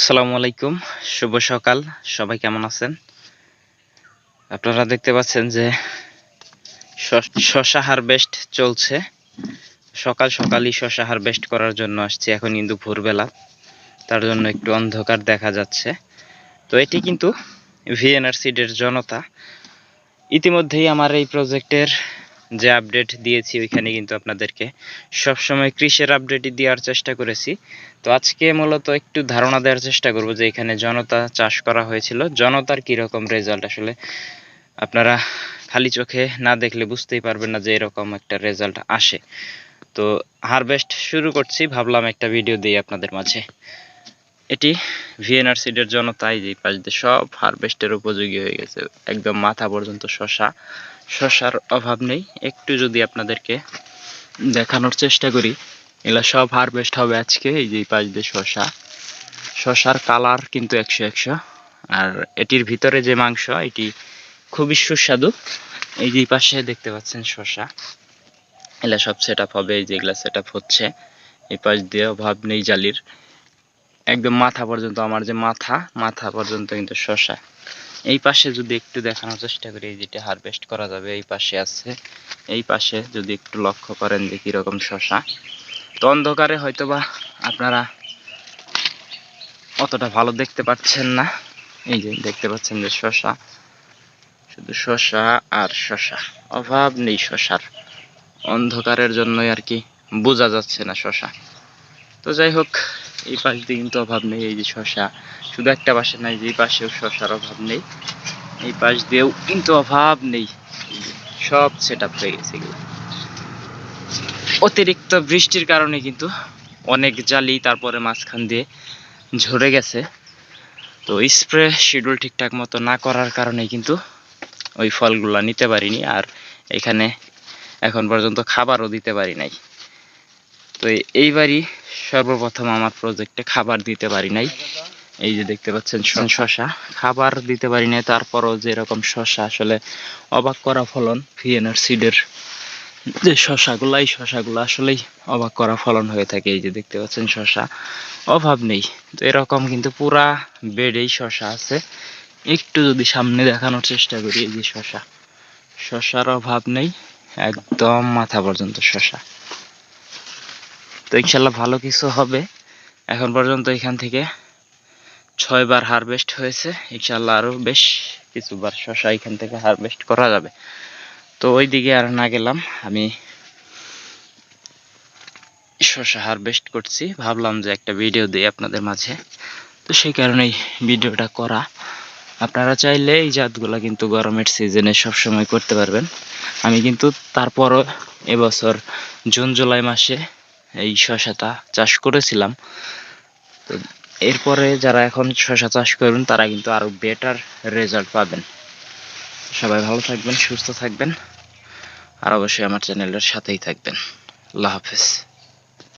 আসসালামু আলাইকুম, শুভ সকাল, সবাই কেমন আছেন? আপনারা দেখতে পাচ্ছেন যে শশা হারভেস্ট চলছে। সকাল সকালই শশা হারভেস্ট করার জন্য আসছি এখন কিন্তু ভোরবেলা। তার জন্য একটু অন্ধকার দেখা যাচ্ছে। তো এটি কিন্তু ভিএনআর সিডের জনতা। ইতিমধ্যেই আমার এই প্রজেক্টের যে আপডেট দিয়েছি ওইখানে কিন্তু আপনাদেরকে। সবসময় কৃষির আপডেটই দেওয়ার চেষ্টা করেছি। তো আজকে মূলত একটু ধারণা দেওয়ার চেষ্টা করব যে এখানে জনতা চাষ করা হয়েছিল। জনতার কীরকম রেজাল্ট আসলে? আপনারা খালি চোখে না দেখলে বুঝতেই পারবেন না যে এরকম একটা রেজাল্ট আসে। তো হারভেস্ট শুরু করছি, ভাবলাম একটা ভিডিও দিই আপনাদের মাঝে। এটি ভিএনআর সিডের জনতাই যে পাশ সব হারভেস্টের উপযোগী হয়ে গেছে। একদম মাথা পর্যন্ত শশা। শশার অভাব নেই। একটু যদি আপনাদেরকে দেখানোর চেষ্টা করি, এগুলা সব হারভেস্ট হবে আজকে, এই যে পাশ দিয়ে শশা। শশার কালার কিন্তু একশো একশো। আর এটির ভিতরে যে মাংস, এটি খুবই সুস্বাদু। এই যে পাশে দেখতে পাচ্ছেন শশা। এগুলা সব সেট হবে, এই যেগুলা সেট হচ্ছে। এই পাশ দিয়ে অভাব নেই জালির। একদম মাথা পর্যন্ত, আমার যে মাথা মাথা পর্যন্ত কিন্তু শশা এই পাশে যদি একটু দেখানোর চেষ্টা করি যেটা হারভেস্ট করা যাবে, এই পাশে আছে। এই পাশে যদি একটু লক্ষ্য করেন যে কীরকম শশা তো অন্ধকারে হয়তোবা আপনারা অতটা ভালো দেখতে পাচ্ছেন না। এই যে দেখতে পাচ্ছেন যে শশা শুধু শশা আর শশা অভাব নেই শশার অন্ধকারের জন্যই আর কি বোঝা যাচ্ছে না শশা তো যাই হোক এই পাশ দিয়ে কিন্তু অভাব নেই, এই যে শশা। শুধু একটা পাশে নাই যে পাশেও শশার অভাব নেই। এই পাশ দিয়েও কিন্তু অভাব নেই। সব সেট আপ হয়ে গেছে অতিরিক্ত বৃষ্টির কারণে কিন্তু অনেক জালি তারপরে মাঝখান দিয়ে ঝরে গেছে। তো স্প্রে শিডিউল ঠিকঠাক মতো না করার কারণে কিন্তু ওই ফলগুলা নিতে পারিনি আর এখানে এখন পর্যন্ত খাবারও দিতে পারি নাই। তো এইবারই সর্বপ্রথম আমার প্রজেক্টে খাবার দিতে পারি নাই। এই যে দেখতে পাচ্ছেন শশা খাবার দিতে পারি নাই, তারপরও যেরকম শশা আসলে অবাক করা ফলন ভিএনআর সিডের যে শশাগুলো এই শশাগুলো আসলেই অবাক করা ফলন হয়ে থাকে। এই যে দেখতে পাচ্ছেন শশা অভাব নেই। তো এরকম কিন্তু পুরা বেডেই শশা আছে। একটু যদি সামনে দেখানোর চেষ্টা করি, এই যে শশা শশার অভাব নেই, একদম মাথা পর্যন্ত শশা তো ইনশাল্লাহ ভালো কিছু হবে। এখন পর্যন্ত এখান থেকে ছয়বার হারভেস্ট হয়েছে। ইনশাল্লাহ আরও বেশ কিছুবার শশা এখান থেকে হারভেস্ট করা যাবে। তো ওই দিকে আর না গেলাম, আমি শশা হারভেস্ট করছি। ভাবলাম যে একটা ভিডিও দিই আপনাদের মাঝে। তো সেই কারণেই ভিডিওটা করা। আপনারা চাইলে এই জাতগুলা কিন্তু গরমের সিজনে সবসময় করতে পারবেন। আমি কিন্তু তারপরও এবছর জুন, জুলাই মাসে এই শশাটা চাষ করেছিলাম। তো এরপরে যারা এখন শশা চাষ করবেন, তারা কিন্তু আরও বেটার রেজাল্ট পাবেন। সবাই ভালো থাকবেন, সুস্থ থাকবেন। আর অবশ্যই আমার চ্যানেলের সাথেই থাকবেন। আল্লাহ হাফেজ।